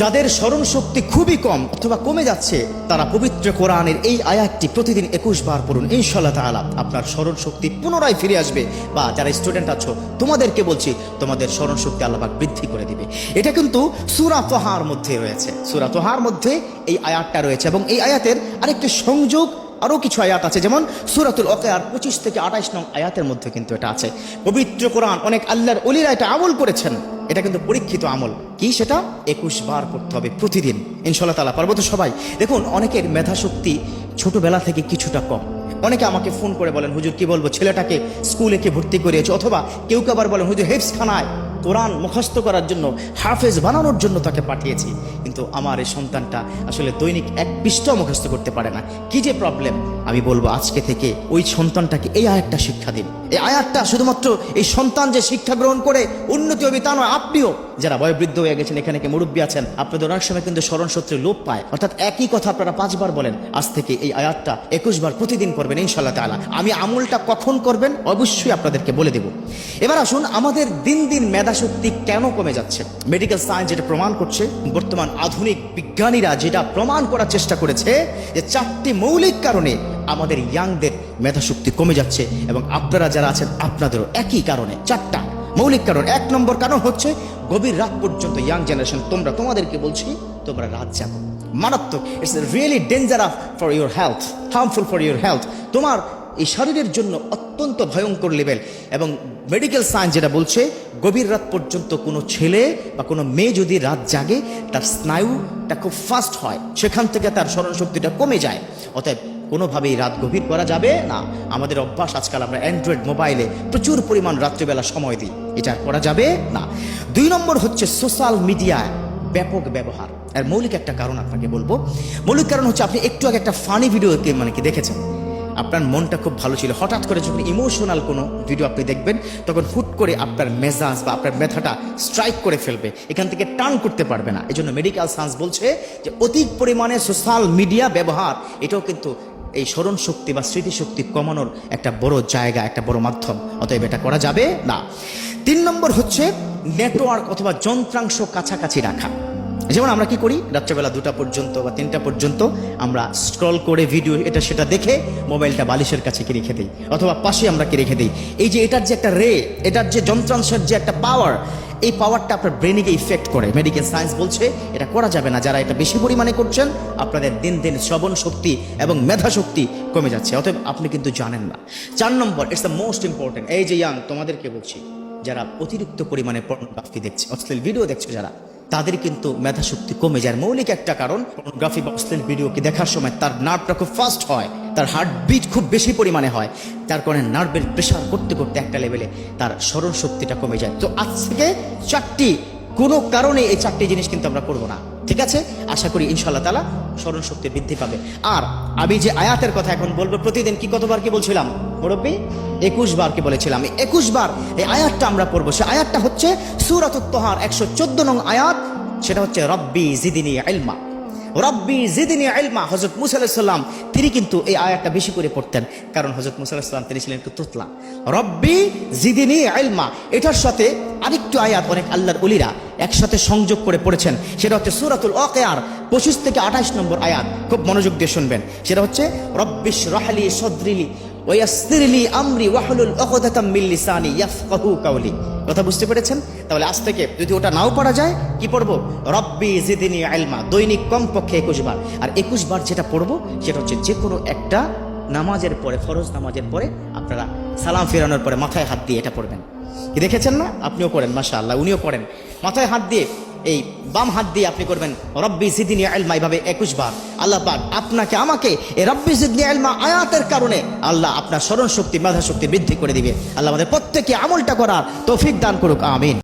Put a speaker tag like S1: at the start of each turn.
S1: যাদের স্মরণ শক্তি খুবই কম অথবা কমে যাচ্ছে, তারা পবিত্র কোরআনের এই আয়াতটি প্রতিদিন একুশ বার পড়ুন। ইনশাল্লাহ তাআলা আপনার স্মরণ শক্তি পুনরায় ফিরে আসবে বা যারা স্টুডেন্ট আছো, তোমাদেরকে বলছি, তোমাদের স্মরণ শক্তি আল্লাহবাক বৃদ্ধি করে দিবে। এটা কিন্তু সুরা তোহার মধ্যে রয়েছে। সুরা তোহার মধ্যে এই আয়াতটা রয়েছে এবং এই আয়াতের আরেকটি সংযোগ আরও কিছু আয়াত আছে, যেমন সুরাতুল অকেয়ার পঁচিশ থেকে আঠাইশ নং আয়াতের মধ্যে কিন্তু এটা আছে। পবিত্র কোরআন, অনেক আল্লাহর অলিরা এটা আমল করেছেন। এটা কিন্তু পরীক্ষিত আমল। কি সেটা? একুশ বার করতে হবে প্রতিদিন। ইনশাল্লাহ তালা পার্বত সবাই? দেখুন, অনেকের মেধাশক্তি ছোটোবেলা থেকে কিছুটা কম। অনেকে আমাকে ফোন করে বলেন, হুজুর, কি বলব? ছেলেটাকে স্কুলে কে ভর্তি করিয়েছে? অথবা কেউ কেউ আবার বলেন, হুজুর হেফস খানায় কোরআন মুখস্থ করার জন্য, হাফেজ বানানোর জন্য তাকে পাঠিয়েছি। কিন্তু আমার এই সন্তানটা আসলে দৈনিক এক পৃষ্ঠ মুখস্থ করতে পারে না। কি যে প্রবলেম আমি বলব আজকে থেকে ওই সন্তানটাকে এই আয়াতটা শিক্ষা দিন। এই আয়াতটা শুধুমাত্র এই সন্তান যে শিক্ষা গ্রহণ করে, উন্নতি হবে তা নয়, আপনিও যারা বয়োবৃদ্ধ হয়ে গেছেন, এখানে মুরব্বী আছেন, আপনাদের অনেক সময় কিন্তু স্মরণ সূত্রে লোপ পায়। অর্থাৎ একই কথা আপনারা পাঁচবার বলেন, আজ থেকে এই আয়াতটা একুশ বার প্রতিদিন করবেন ইনশাল্লাহ তাআলা। আমি আমলটা কখন করবেন অবশ্যই আপনাদেরকে বলে দেব। এবার আসুন, আমাদের দিন দিন মেধাশক্তি কেন কমে যাচ্ছে? মেডিকেল সায়েন্স যেটা প্রমাণ করছে, বর্তমান আধুনিক বিজ্ঞানীরা যেটা প্রমাণ করার চেষ্টা করেছে, যে চারটি মৌলিক কারণে আমাদের ইয়াংদের মেধাশক্তি কমে যাচ্ছে এবং আপনারা যারা আছেন, আপনাদেরও একই কারণে চারটা। মৌলিক কারণ, এক নম্বর কারণ হচ্ছে গভীর রাত পর্যন্ত ইয়াং জেনারেশন তোমরা তোমাদেরকে বলছি, তোমরা রাত যাব মারাত্মক it's really danger for your health harmful for your health তোমার এই শরীরের জন্য অত্যন্ত ভয়ঙ্কর লেভেল এবং মেডিকেল সায়েন্স যেটা বলছে, গভীর রাত পর্যন্ত কোনো ছেলে বা কোনো মেয়ে যদি রাত জাগে, তার স্নায়ুটা খুব ফাস্ট হয়। সেখান থেকে তার স্মরণশক্তিটা কমে যায়। অতএব কোনোভাবেই রাত গভীর করা যাবে না। আমাদের অভ্যাস আজকাল আমরা অ্যান্ড্রয়েড মোবাইলে প্রচুর পরিমাণ রাত্রিবেলা সময় দিই। এটা করা যাবে না। দুই নম্বর হচ্ছে সোশ্যাল মিডিয়ায় ব্যাপক ব্যবহার। এর মৌলিক একটা কারণ আপনাকে বলব। মৌলিক কারণ হচ্ছে আপনি একটু আগে একটা ফানি ভিডিও মানে কি দেখেছেন? আপনার মনটা খুব ভালো ছিল। হঠাৎ করে যখন ইমোশনাল কোনো ভিডিও আপনি দেখবেন, তখন হুট করে আপনার মেজাজ বা আপনার মেধাটা স্ট্রাইক করে ফেলবে। এখান থেকে টার্ন করতে পারবে না। এই জন্য মেডিকেল সায়েন্স বলছে যে, অধিক পরিমাণে সোশ্যাল মিডিয়া ব্যবহার, এটাও কিন্তু এই স্মরণ শক্তি বা স্মৃতিশক্তি কমানোর একটা বড় জায়গা, একটা বড় মাধ্যম। অতএব এটা করা যাবে না। তিন নম্বর হচ্ছে নেটওয়ার্ক অথবা যন্ত্রাংশ কাছাকাছি রাখা। যেমন আমরা কি করি? রাত্রেবেলা দুটা পর্যন্ত বা তিনটা পর্যন্ত আমরা স্ক্রল করে ভিডিও এটা সেটা দেখে মোবাইলটা বালিশের কাছে কি রেখে দিই? অথবা পাশে আমরা কি রেখে দিই? এই যে এটার যে একটা রে, এটার যে যন্ত্রাংশের যে একটা পাওয়ার এই পাওয়ারটা আপনার ব্রেনিকে ইফেক্ট করে। মেডিকেল সায়েন্স বলছে, এটা করা যাবে না। যারা এটা বেশি পরিমাণে করছেন, আপনাদের দিন দিন শ্রবণ শক্তি এবং মেধা শক্তি কমে যাচ্ছে। অতএব আপনি কিন্তু জানেন না। চার নম্বর ইটস দ্য মোস্ট ইম্পর্টেন্ট এই যে ইয়াং তোমাদেরকে বলছি, যারা অতিরিক্ত পরিমাণে পর্নোগ্রাফি দেখছে, অশ্লীল ভিডিও দেখছে যারা তাদের কিন্তু মেধাশক্তি কমে যায়। মৌলিক একটা কারণ পর্নোগ্রাফি বা অশ্লীল ভিডিওকে দেখার সময় তার নার্ভটা খুব ফাস্ট হয়, তার হার্টবিট খুব বেশি পরিমাণে হয় তার কারণে নার্ভের প্রেশার করতে করতে একটা লেভেলে তার স্মরণ শক্তিটা কমে যায়। তো আজ থেকে চারটি, কোনো কারণে এই চারটি জিনিস কিন্তু আমরা করব না। ঠিক আছে? আশা করি ইনশাল্লাহ তালা স্মরণ শক্তি বৃদ্ধি পাবে। আর আমি যে আয়াতের কথা এখন বলব, প্রতিদিন কি কতবার কি বলছিলাম? মুরব্বী, একুশ বার কি বলেছিলাম? একুশ বার এই আয়াতটা আমরা পড়ব। সে আয়াতটা হচ্ছে সুরাত তোহার একশো চোদ্দ নং আয়াত, সেটা হচ্ছে রব্বি জিদিনী আলমা রব্বি জিদিনী আলমা হজরত মুসা আলাহিসাল্লাম তিনি কিন্তু এই আয়াতটা বেশি করে পড়তেন। কারণ হজরত মুসা আলাহিসাল্লাম তিনি ছিলেন একটু তোতলা। রব্বি জিদিনী আলমা এটার সাথে আরেকটু আয়াত অনেক আল্লাহর অলিরা একসাথে সংযোগ করে পড়েছেন। সেটা হচ্ছে সুরাতুল অকেয়ার পঁচিশ থেকে আঠাশ নম্বর আয়াত। খুব মনোযোগ দিয়ে শুনবেন। সেটা হচ্ছে রব্বিশ রাহালি সদ্রিলি ওয়াসরিলি আমরি ওয়াহলুল উকদাতাম মিন লিসানি ইয়াফকাহু কাওলি। কথা বুঝতে পেরেছেন? তাহলে আজ থেকে যদি ওটা নাও পড়া যায়, কি পড়ব? রব্বি জিদিনী আলমা দৈনিক কমপক্ষে একুশ বার। আর একুশ বার যেটা পড়ব, সেটা হচ্ছে যে কোনো একটা নামাজের পরে, ফরজ নামাজের পরে আপনারা সালাম ফেরানোর পরে মাথায় হাত দিয়ে এটা পড়বেন। দেখেছেন না? আপনিও করেন মাসা আল্লাহ উনিও করেন মাথায় হাত দিয়ে এই বাম হাত দিয়ে আপনি করবেন, রব্বি জিদিনী আলমা এইভাবে একুশ বার। আল্লাহ পাক আপনাকে, আমাকে এই রব্বি জিদিনী আলমা আয়াতের কারণে আল্লাহ আপনার স্মরণ শক্তি মেধা শক্তি বৃদ্ধি করে দিবে। আল্লাহ আমাদের প্রত্যেকে আমলটা করার তৌফিক দান করুক, আমিন।